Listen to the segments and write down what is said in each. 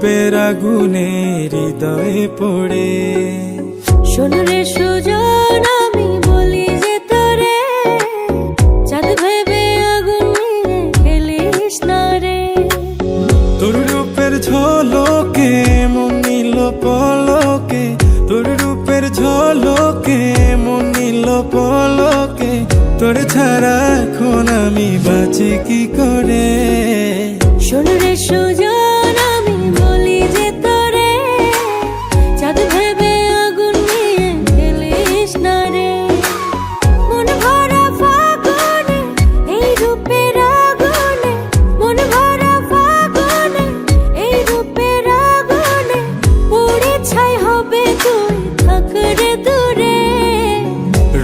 রূপের আগুনে হৃদয়ে পড়ে। শোনো রে সুজন আমি বলি যে তোরে চাঁদ ভেবে আগুন নিয়ে খেলিস না রে। তোর রূপের ঝলকে মন নিল পলকে। তোর রূপের ঝলকে মন নিল পলকে। তোর ছাড়া এখন আমি বাঁচি কি করে?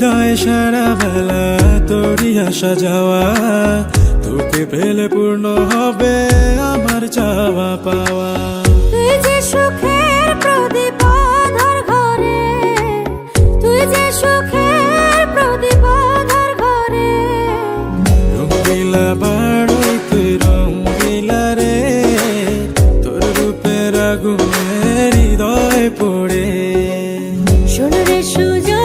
হৃদয় সারা বেলা তোরই আসা যাওয়া তোকে পেলে পূর্ণ হবে আমার চাওয়া পাওয়া। তুই যে সুখের প্রদীপ আধার ঘরে তুই যে সুখের প্রদীপ আধার ঘরে। রঙ্গিলা বাড়ই তুই রঙ্গিলা রে তোর রূপের আগুনে হৃদয় পড়ে। শোন রে সুজন